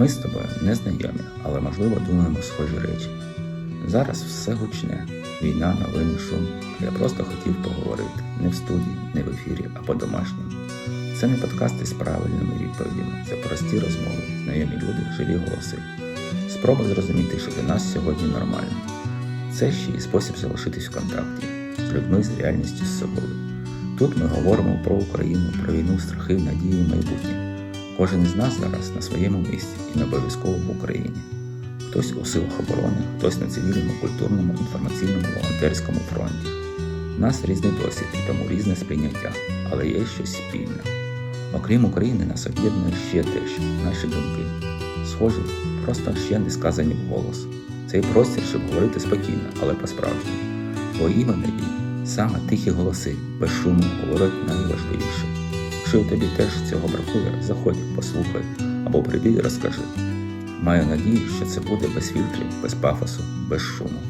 Ми з тобою не знайомі, але можливо думаємо схожі речі. Зараз все гучне, війна, новини, шум. Я просто хотів поговорити не в студії, не в ефірі, а по-домашньому. Це не подкасти з правильними відповідями, це прості розмови, знайомі люди, живі голоси. Спроба зрозуміти, що для нас сьогодні нормально. Це ще й спосіб залишитись в контакті з людьми, з реальністю з собою. Тут ми говоримо про Україну, про війну, страхи, надії, майбутнє. Кожен із нас зараз на своєму місці і не обов'язково в Україні. Хтось у силах оборони, хтось на цивільному, культурному, інформаційному, волонтерському фронті. У нас різний досвід і тому різне сприйняття, але є щось спільне. Окрім України, нас об'єднує ще дещо, наші думки. Схожі, просто ще не сказані вголос. Цей простір, щоб говорити спокійно, але по-справжньому. Бо іноді саме тихі голоси, без шуму, говорять найважливіше. Якщо тобі теж цього бракує, заходь, послухай або прийди і розкажи. Маю надію, що це буде без фільтрів, без пафосу, без шуму.